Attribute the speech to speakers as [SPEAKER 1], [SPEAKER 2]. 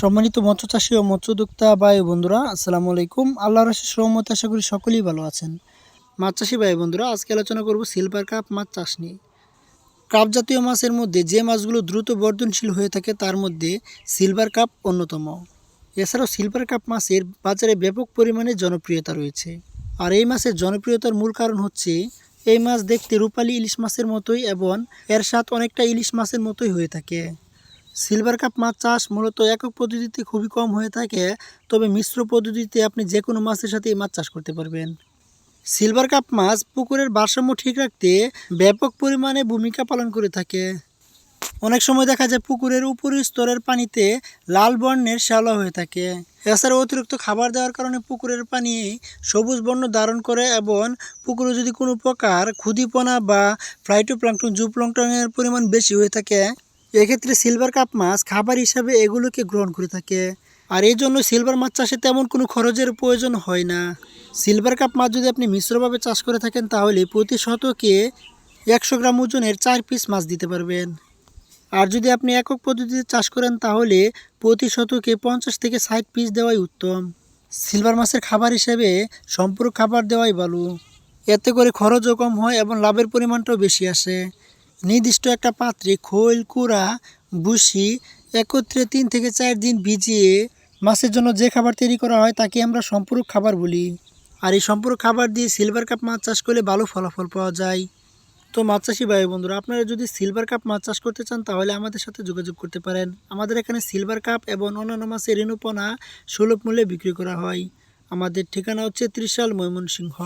[SPEAKER 1] সম্মানিত মৎস্য চাষী ও মৎস্য উদ্যোক্তা ভাই বন্ধুরা, আসসালামু আলাইকুম। আল্লাহর রাশের সহমত আশা করি সকলেই ভালো আছেন। মাছ চাষি ভাই বন্ধুরা, আজকে আলোচনা করব সিলভার কাপ মাছ চাষ নিয়ে। কাপ জাতীয় মাছের মধ্যে যে মাছগুলো দ্রুত বর্ধনশীল হয়ে থাকে, তার মধ্যে সিলভার কাপ অন্যতম। এছাড়াও সিলভার কাপ মাছের বাজারে ব্যাপক পরিমাণে জনপ্রিয়তা রয়েছে। আর এই মাছের জনপ্রিয়তার মূল কারণ হচ্ছে, এই মাছ দেখতে রূপালী ইলিশ মাছের মতোই এবং এর স্বাদ অনেকটা ইলিশ মাছের মতোই হয়ে থাকে। সিলভার কাপ মাছ চাষ মূলত একক পদ্ধতিতে খুবই কম হয়ে থাকে, তবে মিশ্র পদ্ধতিতে আপনি যে কোনো মাছের সাথে মাছ চাষ করতে পারবেন। সিলভার কাপ মাছ পুকুরের ভারসাম্য ঠিক রাখতে ব্যাপক পরিমাণে ভূমিকা পালন করে থাকে। অনেক সময় দেখা যায় পুকুরের উপরের স্তরের পানিতে লাল বর্ণের শ্যাওলা হয়ে থাকে। এছাড়া অতিরিক্ত খাবার দেওয়ার কারণে পুকুরের পানি সবুজ বর্ণ ধারণ করে এবং পুকুরে যদি কোনো প্রকার ক্ষুদিপনা বা ফ্লাইটোপ্লাঙ্কটন জুপ্লঙ্কটনের পরিমাণ বেশি হয়ে থাকে এক্ষেত্রে সিলভার কাপ মাছ খাবার হিসাবে এগুলোকে গ্রহণ করে থাকে। আর এই জন্য সিলভার মাছ চাষে তেমন কোনো খরচের প্রয়োজন হয় না। সিলভার কাপ মাছ যদি আপনি মিশ্রভাবে চাষ করে থাকেন, তাহলে প্রতি শতকে একশো গ্রাম ওজনের চার পিস মাছ দিতে পারবেন। আর যদি আপনি একক পদ্ধতিতে চাষ করেন, তাহলে প্রতি শতকে পঞ্চাশ থেকে ষাট পিস দেওয়াই উত্তম। সিলভার মাছের খাবার হিসেবে সম্পূর্ণ খাবার দেওয়াই ভালো। এতে করে খরচও কম হয় এবং লাভের পরিমাণটাও বেশি আসে। নির্দিষ্ট একটা পাত্রে খোল, কুড়া বুসি একত্রে তিন থেকে চার দিন ভিজিয়ে মাছের জন্য যে খাবার তৈরি করা হয় তাকে আমরা সম্পূরক খাবার বলি। আর এই সম্পূরক খাবার দিয়ে সিলভার কাপ মাছ চাষ করলে ভালো ফলাফল পাওয়া যায়। তো মাছ চাষি ভাই বন্ধুরা, আপনারা যদি সিলভার কাপ মাছ চাষ করতে চান তাহলে আমাদের সাথে যোগাযোগ করতে পারেন। আমাদের এখানে সিলভার কাপ এবং অন্যান্য মাছের রেণুপনা সুলভ মূল্যে বিক্রি করা হয়। আমাদের ঠিকানা হচ্ছে ত্রিশাল ময়মনসিংহ।